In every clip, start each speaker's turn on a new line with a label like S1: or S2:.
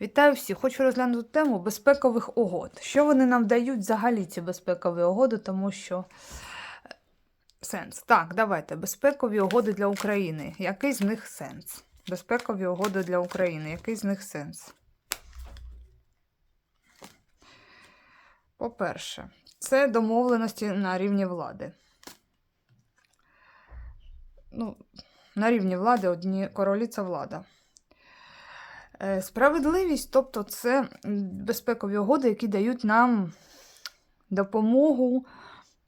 S1: Вітаю всіх! Хочу розглянути тему безпекових угод. Що вони нам дають взагалі ці безпекові угоди, тому що е, сенс. Так, давайте. Безпекові угоди для України. Який з них сенс? Безпекові угоди для України. Який з них сенс? По-перше, це домовленості на рівні влади. Ну, на рівні влади одні королі це влада. Е, Справедливість, тобто це безпекові угоди, які дають нам допомогу,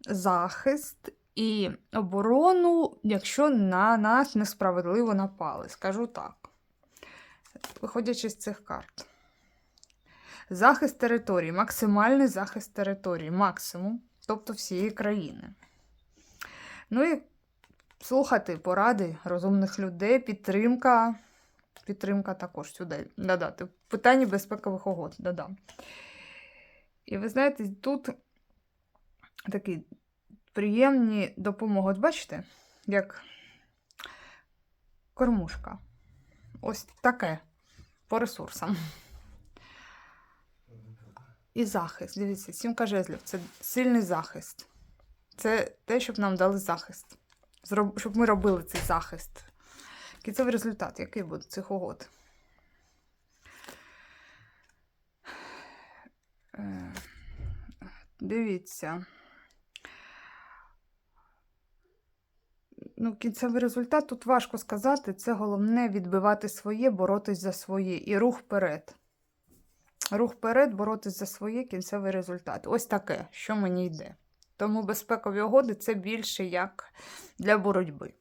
S1: захист і оборону, якщо на нас несправедливо напали. Скажу так. Виходячи з цих карт. Захист території, максимальний захист території, максимум, тобто всієї країни. Ну і слухати поради розумних людей, підтримка. Підтримка також сюди додати. Питання безпекових угод додам. І ви знаєте, тут такі приємні допомоги. От бачите, як кормушка. Ось таке по ресурсам. І захист. Дивіться, сімка жезлів це сильний захист. Це те, щоб нам дали захист. Щоб ми робили цей захист. Кінцевий результат, який буде цих угод? Е, Дивіться. Ну, кінцевий результат тут важко сказати. Це головне відбивати своє, боротись за своє і рух вперед. Рух вперед, боротись за своє кінцевий результат. Ось таке, що мені йде. Тому безпекові угоди це більше як для боротьби.